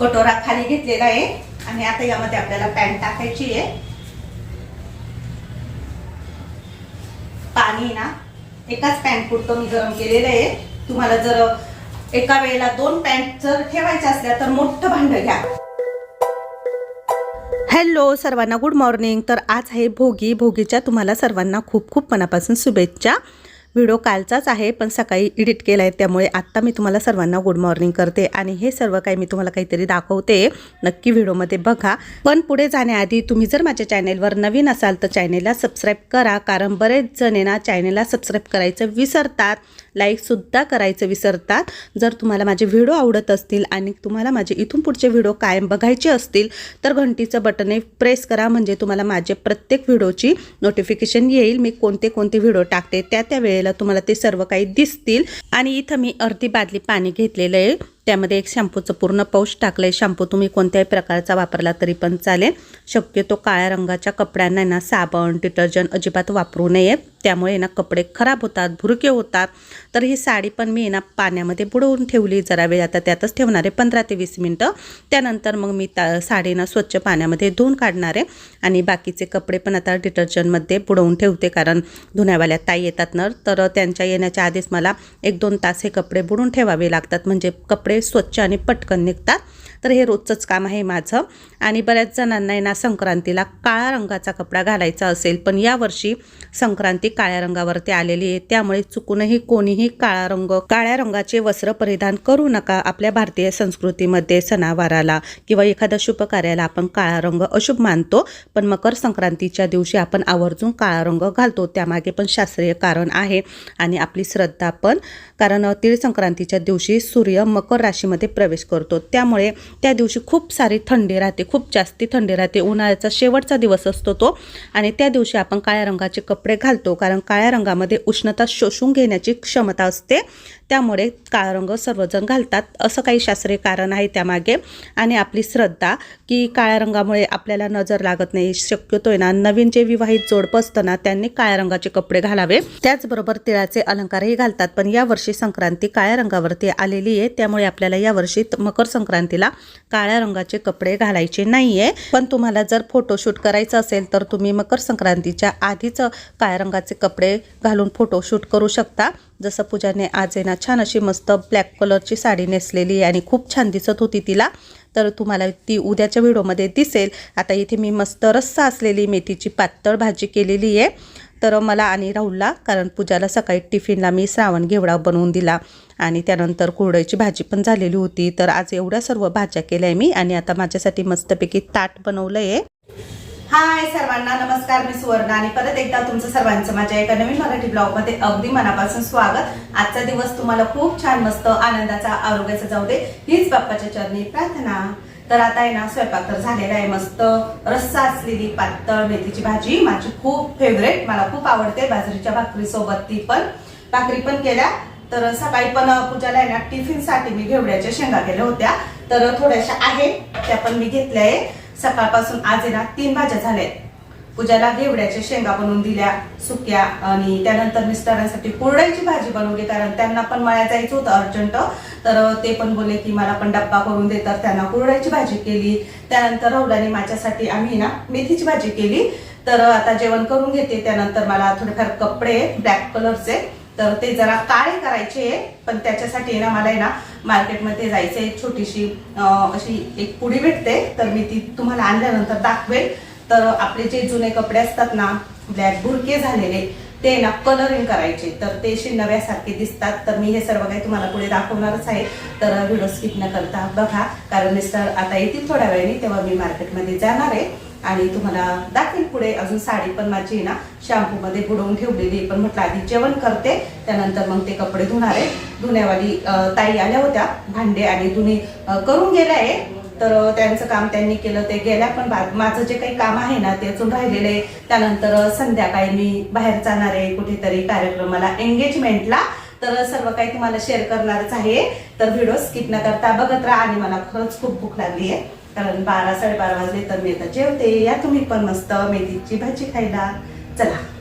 कटोरा खाली घेतलेला आहे. आणि आता यामध्ये आपल्याला पॅन्ट टाकायची आहे. पाणी ना एकाच पॅन्ट पुरतं मी गरम केलेलं आहे. तुम्हाला जर एका वेळेला दोन पॅन्ट जर ठेवायच्या असल्या तर मोठं भांड घ्या. हॅलो सर्वांना गुड मॉर्निंग तर आज आहे भोगी. भोगीच्या तुम्हाला सर्वांना खूप खूप मनापासून शुभेच्छा. व्हिडिओ कालचाच आहे पण सकाळी एडिट केला आहे त्यामुळे आत्ता मी तुम्हाला सर्वांना गुड मॉर्निंग करते आणि हे सर्व काही मी तुम्हाला काहीतरी दाखवते. नक्की व्हिडिओमध्ये बघा. पण पुढे जाण्याआधी तुम्ही जर माझ्या चॅनेलवर नवीन असाल तर चॅनेलला सबस्क्राईब करा कारण बरेच जण ना चॅनेलला सबस्क्राईब करायचं विसरतात. लाईकसुद्धा करायचं विसरतात. जर तुम्हाला माझे व्हिडिओ आवडत असतील आणि तुम्हाला माझे इथून पुढचे व्हिडिओ कायम बघायचे असतील तर घंटीचं बटने प्रेस करा. म्हणजे तुम्हाला माझे प्रत्येक व्हिडिओची नोटिफिकेशन येईल. मी कोणते कोणते व्हिडिओ टाकते त्या त्या वेळेला तुम्हाला ते सर्व काही दिसतील. आणि इथं मी अर्धी बादली पाणी घेतलेलं आहे. त्यामध्ये एक शॅम्पूचं पूर्ण पाऊच टाकलं आहे शॅम्पू तुम्ही कोणत्याही प्रकारचा वापरला तरी पण चालेल. शक्यतो काळ्या रंगाच्या कपड्यांना ना साबण डिटर्जंट अजिबात वापरू नये. त्यामुळे ना कपडे खराब होतात भुरके होतात. तर ही साडी पण मी ना पाण्यामध्ये बुडवून ठेवली जरा वेळ. आता त्यातच ठेवणार आहे पंधरा ते वीस मिनटं. त्यानंतर मग मी त्या साडीना स्वच्छ पाण्यामध्ये धुवून काढणार आहे. आणि बाकीचे कपडे पण आता डिटर्जंटमध्ये बुडवून ठेवते कारण धुण्यावाल्या ताई येतात ना. तर त्यांच्या येण्याच्या आधीच मला एक दोन तास हे कपडे बुडून ठेवावे लागतात. म्हणजे कपडे स्वच्छ आणि पटकन निघतात. तर हे रोजचंच काम आहे माझं. आणि बऱ्याच जणांना आहे ना संक्रांतीला काळा रंगाचा कपडा घालायचा असेल पण यावर्षी संक्रांती काळ्या रंगावरती आलेली आहे. त्यामुळे चुकूनही कोणीही काळा रंग काळ्या रंगाचे वस्त्र परिधान करू नका आपल्या भारतीय संस्कृतीमध्ये सणावाराला किंवा एखाद्या शुभ कार्याला आपण काळा रंग अशुभ मानतो. पण मकर संक्रांतीच्या दिवशी आपण आवर्जून काळा रंग घालतो. त्यामागे पण शास्त्रीय कारण आहे आणि आपली श्रद्धा पण. कारण तीळ संक्रांतीच्या दिवशी सूर्य मकर राशीमध्ये प्रवेश करतो. त्यामुळे त्या दिवशी खूप सारी थंडी राहते. खूप जास्ती थंडी राहते. उन्हाळ्याचा शेवटचा दिवस असतो तो. आणि त्या दिवशी आपण काळ्या रंगाचे कपडे घालतो. कारण काळ्या रंगामध्ये उष्णता शोषून घेण्याची क्षमता असते. त्यामुळे काळा रंग सर्वजण घालतात. असं काही शास्त्रीय कारण आहे त्यामागे. आणि आपली श्रद्धा की काळ्या रंगामुळे आपल्याला नजर लागत नाही शक्यतो आहे ना नवीन जे विवाहित जोडपं असतं ना त्यांनी काळ्या रंगाचे कपडे घालावे. त्याचबरोबर तिळाचे अलंकारही घालतात. पण यावर्षी संक्रांती काळ्या रंगावरती आलेली आहे. त्यामुळे आपल्याला यावर्षी मकर संक्रांतीला काळ्या रंगाचे कपडे घालायचे नाही आहे पण तुम्हाला जर फोटोशूट करायचं असेल तर तुम्ही मकर संक्रांतीच्या आधीच काळ्या रंगाचे कपडे घालून फोटोशूट करू शकता. जसं पूजाने आज आहे ना छान अशी मस्त ब्लॅक कलरची साडी नेसलेली आहे आणि खूप छान दिसत होती तिला. तर तुम्हाला ती उद्याच्या व्हिडिओमध्ये दिसेल. आता इथे मी मस्त रस्सा असलेली मेथीची पातळ भाजी केलेली आहे. तर मला आणि राहुलला कारण पूजाला सकाळी टिफिनला मी श्रावण घेवडा बनवून दिला. आणि त्यानंतर कुरडईची भाजी पण झालेली होती. तर आज एवढ्या सर्व भाज्या केल्या आहे मी आणि आता माझ्यासाठी मस्तपैकी ताट बनवलं आहे हाय सर्वांना नमस्कार मी सुवर्ण आणि परत एकदा तुमचं सर्वांचं माझ्या एका नवीन मराठी ब्लॉगमध्ये अगदी मनापासून स्वागत. आजचा दिवस तुम्हाला खूप छान मस्त आनंदाचा आरोग्याचा जाऊ दे हीच बाप्पाच्या चरणी प्रार्थना. तर आता आहे ना स्वयंपाक तर झालेला आहे मस्त रस्सा असलेली पातळ मेथीची भाजी माझी खूप फेवरेट मला खूप आवडते बाजरीच्या भाकरी सोबत ती पण. भाकरी पण केल्या. तर सकाळी पण पूजाला आहे ना टिफिनसाठी मी घेवड्याच्या शेंगा केल्या होत्या. तर थोड्याशा आहे त्या पण मी घेतल्या आहे. सकाळपासून आज आहे ना तीन भाज्या झाल्या पूजाला घेवड्याच्या शेंगा बनवून दिल्या सुक्या आणि त्यानंतर मिस्टरांसाठी कुरड्याची भाजी बनवली कारण त्यांना पण मळ्यात जायचं होतं अर्जंट. तर ते पण बोलले की मला पण डब्बा करून दे. तर त्यांना कुरड्याची भाजी केली. त्यानंतर राहुलाने माझ्यासाठी आम्ही ना मेथीची भाजी केली. तर आता जेवण करून घेते. त्यानंतर मला थोडेफार कपडे ब्लॅक कलरचे तर ते जरा काळे करायचे आहे पण त्याच्यासाठी ना मला आहे ना मार्केटमध्ये जायचं आहे छोटीशी अशी एक पुडी भेटते तर मी ती तुम्हाला आणल्यानंतर दाखवेल. तर आपले जे जुने कपडे असतात ना ब्लॅक बुरके झालेले ते ना कलरिंग करायचे. तर ते असे नव्यासारखे दिसतात. तर मी हे सर्व काही तुम्हाला पुढे दाखवणारच आहे. तर व्हिडिओ स्किप न करता बघा. कारण मिस्टर आता येतील थोड्या वेळाने तेव्हा मी मार्केटमध्ये जाणार आहे. आणि तुम्हाला दाखवेल पुढे. अजून साडी पण माझी आहे ना शॅम्पू मध्ये बुडवून ठेवलेली पण म्हटलं आधी जेवण करते त्यानंतर मग ते कपडे धुणार आहे. धुण्यावाली ताई आल्या होत्या भांडे आणि धुणे करून गेल्या आहे. तर त्यांचं काम त्यांनी केलं ते गेल्या पण माझं जे काही काम आहे ना ते अजून राहिलेलं आहे. त्यानंतर संध्याकाळी मी बाहेर जाणार आहे कुठेतरी कार्यक्रमाला एंगेजमेंटला तर सर्व काही तुम्हाला शेअर करणारच आहे. तर व्हिडिओ स्किप न करता बघत राहा आणि मला खरंच खूप भूक लागली आहे. कारण बारा साडेबारा वाजले तर मी आता जेवते. या तुम्ही पण मस्त मेथीची भाजी खायला. चला.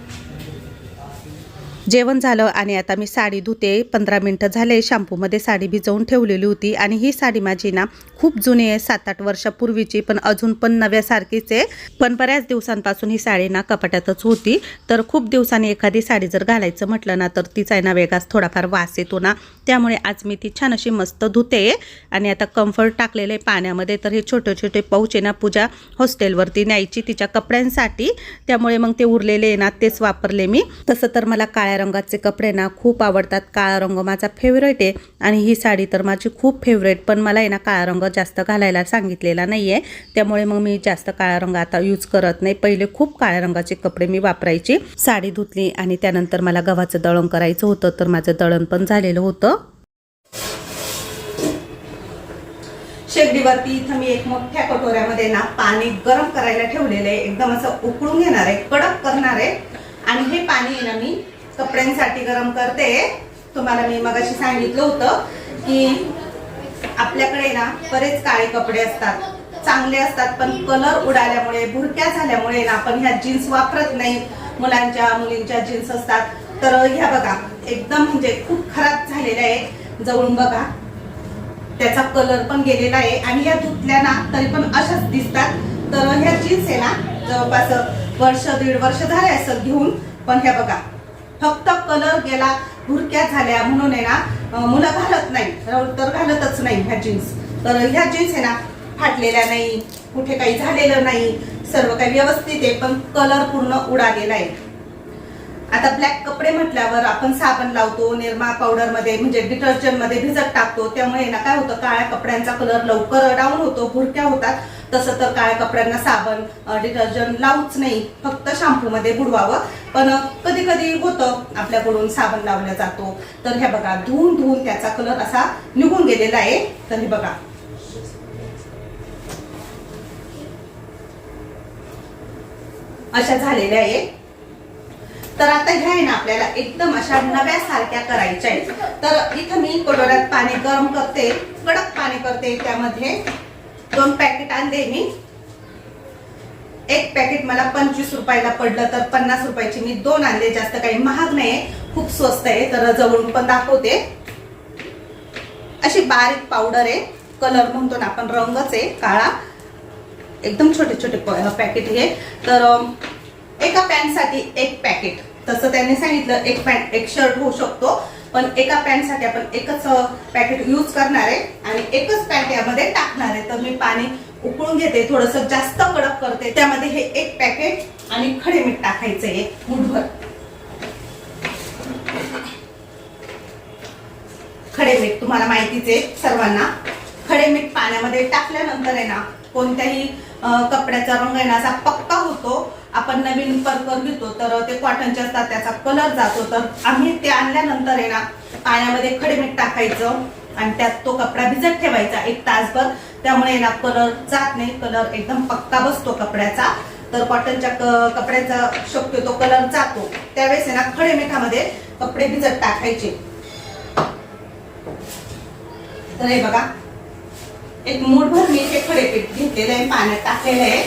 जेवण झालं आणि आता मी साडी धुते. पंधरा मिनटं झाले शॅम्पूमध्ये साडी भिजवून ठेवलेली होती आणि ही साडी माझी ना खूप जुनी आहे सात आठ वर्षापूर्वीची पण अजून पण नव्यासारखीच आहे. पण बऱ्याच दिवसांपासून ही साडी ना कपाटातच होती. तर खूप दिवसांनी एखादी साडी जर घालायचं म्हटलं ना तर तिचा आहे ना वेगळाच थोडाफार वास येतो ना. त्यामुळे आज मी ती छान अशी मस्त धुते आणि आता कम्फर्ट टाकलेले पाण्यामध्ये. तर हे छोटे छोटे पाऊच आहे ना पूजा हॉस्टेलवरती न्यायची तिच्या कपड्यांसाठी. त्यामुळे मग ते उरलेले आहे ना तेच वापरले मी. तसं तर मला काळ्या काळ्या रंगाचे कपडे ना खूप आवडतात. काळा रंग माझा फेवरेट आहे. आणि ही साडी तर माझी खूप फेवरेट पण मला आहे ना काळा रंग जास्त घालायला सांगितलेला नाही आहे त्यामुळे मग मी जास्त काळा रंग आता यूज करत नाही. पहिले खूप काळ्या रंगाचे कपडे मी वापरायची. साडी धुतली आणि त्यानंतर मला गव्हाचं दळण करायचं होतं तर माझं दळण पण झालेलं होतं. शेगडीवरती इथं मी एक मोठ्या कटोऱ्यामध्ये ना पाणी गरम करायला ठेवलेलं आहे. एकदम असं उकळून घेणार आहे कडक करणार आहे. आणि हे पाणी ना मी कपड्यांसाठी गरम करते. तुम्हाला मी मगाशी सांगितलं होतं की आपल्याकडे ना बरेच काळे कपडे असतात. चांगले असतात पण कलर उडाल्यामुळे भुरक्या झाल्यामुळे ना आपण ह्या जीन्स वापरत नाही. मुलांच्या मुलींच्या जीन्स असतात. तर ह्या बघा एकदम म्हणजे खूप खराब झालेल्या आहे जवळून बघा. त्याचा कलर पण गेलेला आहे. आणि ह्या धुतल्या ना तरी पण अशाच दिसतात. तर ह्या जीन्स आहे ना जवळपास वर्ष दीड वर्ष झाले असं घेऊन. पण ह्या बघा फक्त कलर गेला भुरक्या झाल्या म्हणून आहे ना मुलं घालत नाही. तर घालतच नाही ह्या जीन्स तर ह्या जीन्स आहे ना फाटलेल्या नाही कुठे काही झालेलं नाही सर्व काही व्यवस्थित आहे पण कलर पूर्ण उडालेला आहे. आता ब्लॅक कपडे म्हटल्यावर आपण साबण लावतो निरमा पावडरमध्ये म्हणजे डिटर्जंटमध्ये भिजत टाकतो. त्यामुळे ना काय होतं काळ्या कपड्यांचा कलर लवकर डाऊन होतो भुरक्या होतात. तसं तर काळ्या कपड्यांना साबण डिटर्जंट लावूच नाही फक्त शॅम्पूमध्ये बुडवावं. पण कधी कधी होतं आपल्याकडून साबण लावला जातो. तर हे बघा धुवून धुवून त्याचा कलर असा निघून गेलेला आहे. तर हे बघा. अशा झालेल्या आहे. तर आता ह्या आहे ना आपल्याला एकदम अशा नव्यासारख्या करायच्या आहेत. तर इथं मी कटोऱ्यात पाणी गरम करते कडक पाणी करते त्यामध्ये. दोन पॅकेट आणले मी. एक पॅकेट मला पंचवीस रुपयाला पडलं तर पन्नास रुपयाची मी दोन आणले. जास्त काही महाग नाही खूप स्वस्त आहे. तर जवळून पण दाखवते. अशी बारीक पावडर आहे. कलर म्हणतो ना आपण रंगच आहे काळा. एकदम छोटे छोटे पॅकेट हे. तर एका पॅन्टसाठी एक पॅकेट तसं त्यांनी सांगितलं एक पॅन्ट एक शर्ट होऊ शकतो. पण एका पॅन्टसाठी आपण एकच पॅकेट यूज करणार आहे आणि एकच पॅन्ट यामध्ये टाकणार आहे. तर मी पाणी उकळून घेते थोडस जास्त कडक करते. त्यामध्ये हे एक पॅकेट आणि खडे मीठ टाकायचं आहे मुठभर. खडे मीठ तुम्हाला माहितीच आहे सर्वांना. खडे मीठ पाण्यामध्ये टाकल्यानंतर आहे ना कोणत्याही कपड्याचा रंग आहे ना असा पक्का होतो. आपण नवीन परकर घेतो तर ते कॉटनचे असतात त्याचा कलर जातो. तर आम्ही ते आणल्यानंतर आहे ना पाण्यामध्ये खडेमीठ टाकायचं आणि त्यात तो कपडा भिजत ठेवायचा एक तासभर. त्यामुळे ना कलर जात नाही कलर एकदम पक्का बसतो कपड्याचा. तर कॉटनच्या कपड्याचा शक्यतो कलर जातो. त्यावेळेस आहे ना खडे मिठामध्ये कपडे भिजत टाकायचे. तर हे बघा एक मूठभर मी हे खडेपीठ घेतलेलं आहे पाण्यात टाकलेलं आहे.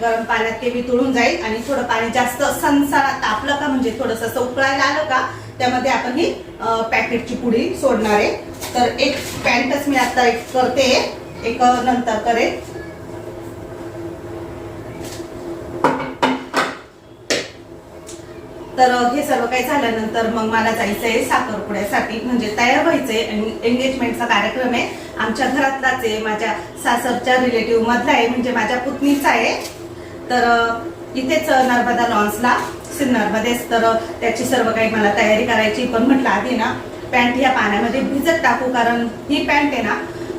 गरम पाण्यात ते वितळून जाईल आणि थोडं पाणी जास्त सनसना तापलं का म्हणजे थोडस असं उकळायला आलं का त्यामध्ये आपण ही पॅकेटची पुडी सोडणार आहे. तर एक पॅन्टच मी आता एक करते एक नंतर करेल तर हे सर्व काही झाल्यानंतर मग मला जायचं आहे साखरपुड्यासाठी म्हणजे तयार व्हायचंय आणि एंगेजमेंटचा कार्यक्रम आहे. आमच्या घरातलाच आहे माझ्या सासरच्या रिलेटिव्ह मधला आहे म्हणजे माझ्या पुतणीचा आहे. तर इथेच नर्मदा लॉन्सला सिन्नरमध्येच तर त्याची सर्व काही मला तयारी करायची. पण म्हटलं आधी ना पॅन्ट ह्या पाण्यामध्ये भिजत टाकू कारण ही पॅन्ट आहे ना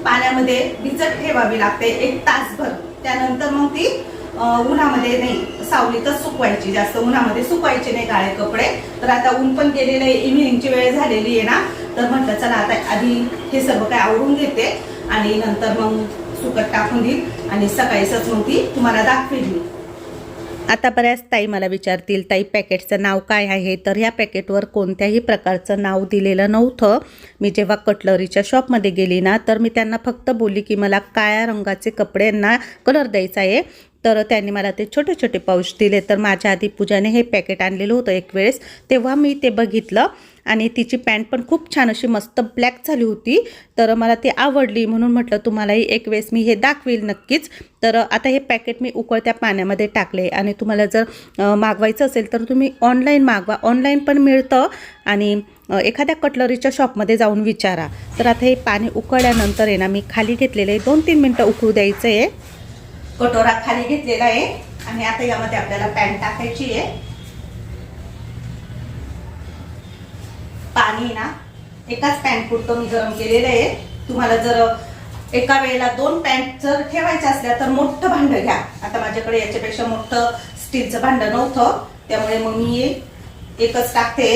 पाण्यामध्ये भिजत ठेवावी लागते एक तासभर. त्यानंतर मग ती उन्हामध्ये नाही सावलीतच सुकवायची. जास्त उन्हामध्ये सुकवायचे नाही काळे कपडे. तर आता ऊन पण गेलेलं आहे इव्हिनिंगची वेळ झालेली आहे ना. तर म्हटलं चला आता आधी हे सर्व काय आवडून घेते आणि नंतर मग सुकत टाकून देईल. आणि सकाळीच मग ती तुम्हाला दाखवेल मी. आता बऱ्याच ताई मला विचारतील ताई पॅकेटचं नाव काय आहे? तर ह्या पॅकेटवर कोणत्याही प्रकारचं नाव दिलेलं नव्हतं. मी जेव्हा कटलरीच्या शॉपमध्ये गेली ना तर मी त्यांना फक्त बोलली की मला काळ्या रंगाचे कपड्यांना कलर द्यायचा आहे. तर त्यांनी मला ते छोटे छोटे पाऊच दिले. तर माझ्या आधी पूजाने हे पॅकेट आणलेलं होतं एक वेळेस. तेव्हा मी ते बघितलं आणि तिची पॅन्ट पण खूप छान अशी मस्त ब्लॅक झाली होती. तर मला ती आवडली म्हणून म्हटलं तुम्हालाही एक वेळेस मी हे दाखवेल नक्कीच. तर आता हे पॅकेट मी उकळत्या पाण्यामध्ये टाकले. आणि तुम्हाला जर मागवायचं असेल तर तुम्ही ऑनलाईन मागवा. ऑनलाईन पण मिळतं आणि एखाद्या कटलरीच्या शॉपमध्ये जाऊन विचारा. तर आता हे पाणी उकळल्यानंतर आहे ना मी खाली घेतलेलं आहे दोन तीन मिनटं उकळू द्यायचं आहे कटोरा खाली घेतलेला आहे. आणि आता यामध्ये आपल्याला पॅन्ट टाकायची आहे. पाणी ना एकाच पॅन्ट पुरतं मी गरम केलेलं आहे. तुम्हाला जर एका वेळेला दोन पॅन्ट जर ठेवायच्या असल्या तर मोठं भांडं घ्या. आता माझ्याकडे याच्यापेक्षा मोठं स्टीलचं भांडं नव्हतं. त्यामुळे मग मी एकच टाकते.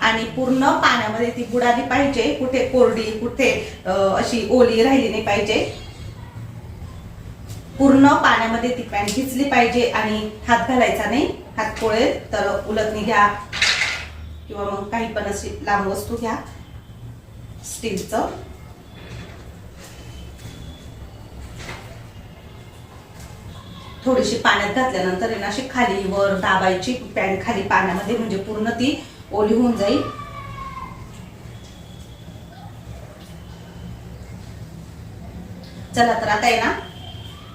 आणि पूर्ण पाण्यामध्ये ती बुडाली पाहिजे. कुठे कोरडी कुठे अशी ओली राहिली नाही पाहिजे. पूर्ण पाण्यामध्ये ती पॅन्ट भिजली पाहिजे आणि हात घालायचा नाही. हात पोळेल तर उलटणी घ्या. किंवा मग काही पण अशी लांब वस्तू घ्या. स्टीलचं. थोडीशी पाण्यात घातल्यानंतर आहे ना अशी खाली वर दाबायची पॅन्ट खाली पाण्यामध्ये म्हणजे पूर्ण ती ओली होऊन जाईल. चला तर आता आहे ना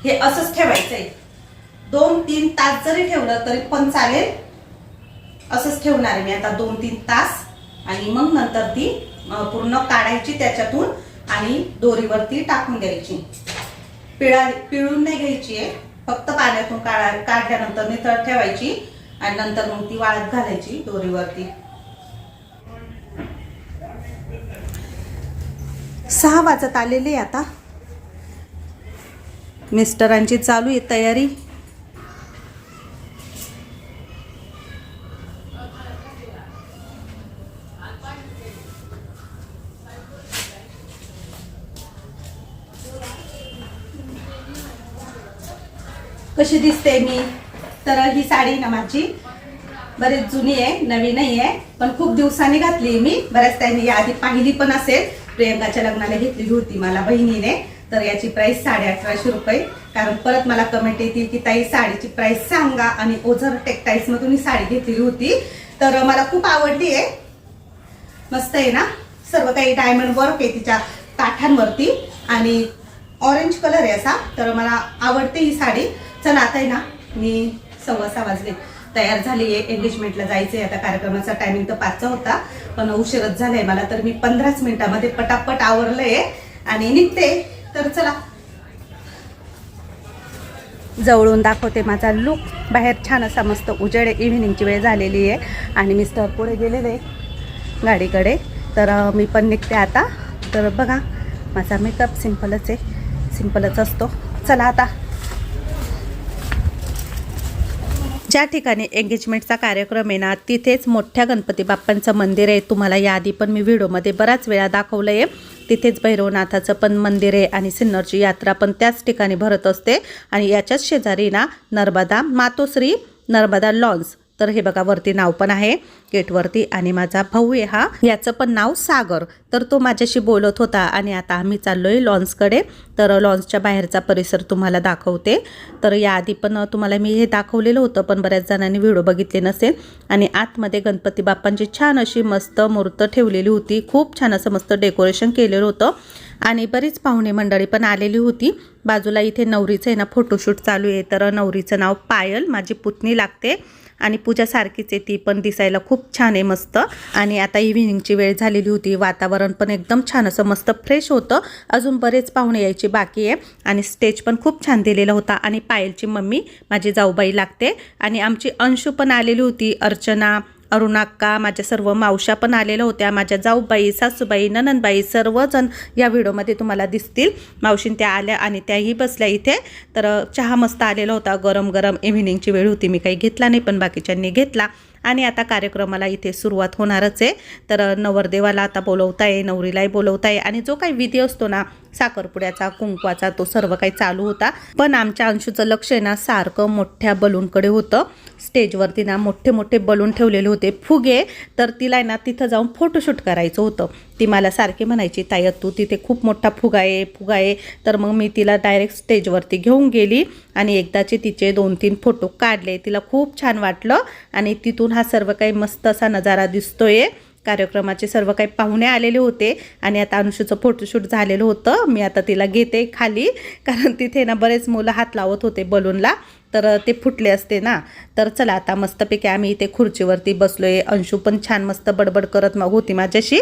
हे असंच ठेवायचंय. दोन तीन तास जरी ठेवलं तरी पण चालेल. असंच ठेवणार आहे मी आता दोन तीन तास. आणि मग नंतर ती पूर्ण काढायची त्याच्यातून आणि दोरीवरती टाकून द्यायची. पिळा पिळून नाही घ्यायची आहे. फक्त पाण्यातून काढा काढल्यानंतर नितळ ठेवायची आणि नंतर मग ती वाळत घालायची दोरीवरती. सहा वाजत आलेले आता. मिस्टरांची चालू आहे तयारी. कशी दिसते मी? तर ही साडी ना माझी. बरीच जुनी आहे नवी नाही आहे पण खूप दिवसांनी घातली मी. बऱ्याच त्यांनी आधी पाहिली पण असेल. प्रियंकाच्या लग्नाला घेतलेली होती मला बहिणीने. तर याची प्राइस साडे अठराशे रुपये. कारण परत मला कमेंट येतील की ताई साडीची प्राइस सांगा. आणि ओझर टेक्टाईल्समधून ही साडी घेतलेली होती. तर मला खूप आवडली आहे. मस्त आहे ना? सर्व काही डायमंड वर्क आहे तिच्या काठांवरती आणि ऑरेंज कलर आहे असा. तर मला आवडते ही साडी. चला आता आहे ना मी सव्वा सहा वाजले. तयार झाली आहे. एंगेजमेंटला आहे आता कार्यक्रमाचा टायमिंग तर पाचचा होता. पण उशीरच झालाय मला. तर मी पंधराच मिनिटामध्ये पटापट आवरलंय. आणि निघते. तर चला. जवळून दाखवते माझा लुक बाहेर छान असा मस्त उजेड इव्हिनिंगची वेळ झालेली आहे. आणि मिस्टर पुढे गेलेले गाडीकडे. तर मी पण निघते आता. तर बघा माझा मेकअप सिम्पलच आहे. सिम्पलच असतो. चला आता. ज्या ठिकाणी एंगेजमेंटचा कार्यक्रम आहे ना तिथेच मोठ्या गणपती बाप्पांचं मंदिर आहे. तुम्हाला याआधी पण मी व्हिडिओमध्ये बराच वेळा दाखवलं आहे तिथेच भैरवनाथाचं पण मंदिर आहे आणि सिन्नरची यात्रा पण त्याच ठिकाणी भरत असते. आणि याच्याच शेजारी ना नर्मदा मातोश्री नर्मदा लॉन्स तर हे बघा वरती नाव पण आहे गेटवरती आणि माझा भाऊ आहे हा. याचं पण नाव सागर. तर तो माझ्याशी बोलत होता आणि आता आम्ही चाललो आहे लॉन्सकडे. तर लॉन्सच्या बाहेरचा परिसर तुम्हाला दाखवते. तर याआधी पण तुम्हाला मी हे दाखवलेलं होतं पण बऱ्याच जणांनी व्हिडिओ बघितले नसेल. आणि आतमध्ये गणपती बाप्पांची छान अशी मस्त मूर्त ठेवलेली होती. खूप छान असं मस्त डेकोरेशन केलेलं होतं. आणि बरीच पाहुणे मंडळी पण आलेली होती. बाजूला इथे नवरीचं आहे ना फोटोशूट चालू आहे. तर नवरीचं नाव पायल माझी पुतणी लागते. आणि पूजासारखीच आहे ती पण दिसायला खूप छान आहे मस्त. आणि आता इव्हिनिंगची वेळ झालेली होती. वातावरण पण एकदम छान असं मस्त फ्रेश होतं. अजून बरेच पाहुणे यायची बाकी आहे. आणि स्टेज पण खूप छान दिलेला होता. आणि पायलची मम्मी माझी जाऊबाई लागते. आणि आमची अंशू पण आलेली होती अर्चना अरुणाक्का माझ्या सर्व मावशा पण आलेल्या होत्या. माझ्या जाऊबाई सासूबाई ननंदबाई सर्वजण या व्हिडिओमध्ये तुम्हाला दिसतील. मावशीन त्या आल्या आणि त्याही बसल्या इथे. तर चहा मस्त आलेला होता. गरम गरम इव्हिनिंगची वेळ होती. मी काही घेतला नाही पण बाकीच्यांनी घेतला. आणि आता कार्यक्रमाला इथे सुरुवात होणारच आहे. तर नवरदेवाला आता बोलवताय नवरीलाही बोलवताय आणि जो काही विधी असतो ना साखरपुड्याचा कुंकवाचा तो सर्व काही चालू होता. पण आमच्या अंशूचं लक्ष आहे ना सारखं मोठ्या बलूनकडे होतं. स्टेजवरती ना मोठे मोठे बलून ठेवलेले होते. फुगे तर तिला आहे ना तिथं जाऊन फोटोशूट करायचं होतं. ती मला सारखी म्हणायची ताई तू तिथे खूप मोठा फुगा आहे फुगा आहे. तर मग मी तिला डायरेक्ट स्टेजवरती घेऊन गेली आणि एकदाचे तिचे दोन तीन फोटो काढले. तिला खूप छान वाटलं आणि तिथून हा सर्व काही मस्त असा नजारा दिसतोय. कार्यक्रमाचे सर्व काही पाहुणे आलेले होते आणि आता अनुषूचं फोटोशूट झालेलं होतं. मी आता तिला घेते खाली कारण तिथे ना बरेच मुलं हात लावत होते बलूनला. तर ते फुटले असते ना. तर चला आता मस्तपैकी आम्ही इथे खुर्चीवरती बसलो आहे अंशू पण छान मस्त बडबड करत मग होती माझ्याशी.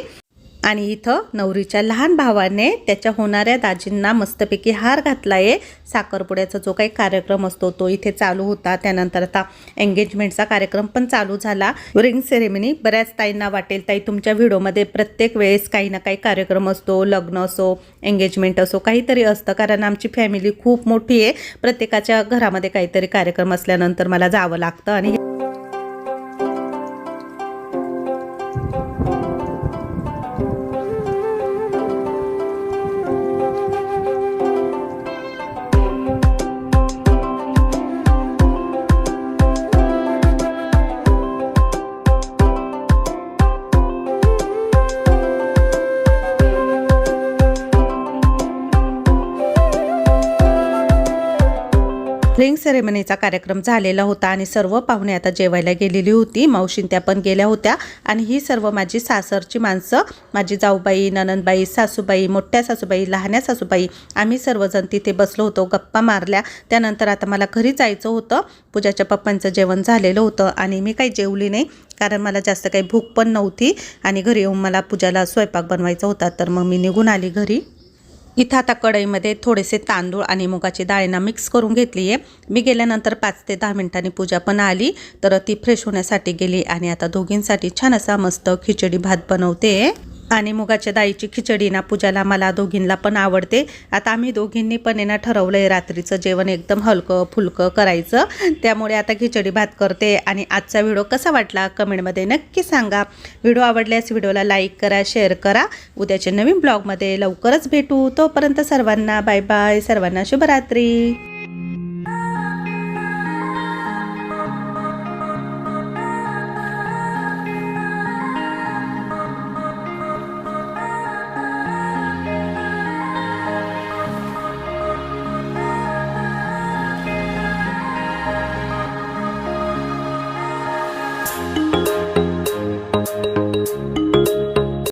आणि इथं नवरीच्या लहान भावाने त्याच्या होणाऱ्या दाजींना मस्तपैकी हार घातला आहे साखरपुड्याचा जो काही कार्यक्रम असतो तो इथे चालू होता. त्यानंतर आता एंगेजमेंटचा कार्यक्रम पण चालू झाला. रिंग सेरेमनी बऱ्याच ताईंना वाटेल. ताई तुमच्या व्हिडिओमध्ये प्रत्येक वेळेस काही ना काही कार्यक्रम असतो. लग्न असो एंगेजमेंट असो काहीतरी असतं. कारण आमची फॅमिली खूप मोठी आहे. प्रत्येकाच्या घरामध्ये काहीतरी कार्यक्रम असल्यानंतर मला जावं लागतं आणि सेरेमनीचा कार्यक्रम झालेला होता आणि सर्व पाहुणे आता जेवायला गेलेली होती. मावशीन त्या पण गेल्या होत्या. आणि ही सर्व माझी सासरची माणसं माझी जाऊबाई ननंदबाई सासूबाई मोठ्या सासूबाई लहान्या सासूबाई आम्ही सर्वजण तिथे बसलो होतो गप्पा मारल्या. त्यानंतर आता मला घरी जायचं होतं. पूजाच्या पप्पांचं जेवण झालेलं होतं आणि मी काही जेवली नाही कारण मला जास्त काही भूक पण नव्हती. आणि घरी येऊन मला पूजाला स्वयंपाक बनवायचा होता तर मग मी निघून आली घरी. इथं आता कढईमध्ये थोडेसे तांदूळ आणि मुगाची डाळीना मिक्स करून घेतली आहे मी गेल्यानंतर पाच ते दहा मिनिटांनी पूजा पण आली तर ती फ्रेश होण्यासाठी गेली आणि आता दोघींसाठी छान असा मस्त खिचडी भात बनवते. आणि मुगाच्या दाईची खिचडी ना पूजाला मला दोघींना पण आवडते. आता आम्ही दोघींनी पण आहे ना ठरवलं आहे रात्रीचं जेवण एकदम हलकं फुलकं करायचं. त्यामुळे आता खिचडी भात करते आणि आजचा व्हिडिओ कसा वाटला कमेंटमध्ये नक्की सांगा. व्हिडिओ आवडल्यास व्हिडिओला लाईक करा शेअर करा. उद्याच्या नवीन ब्लॉगमध्ये लवकरच भेटू. तोपर्यंत सर्वांना बाय बाय सर्वांना शुभरात्री.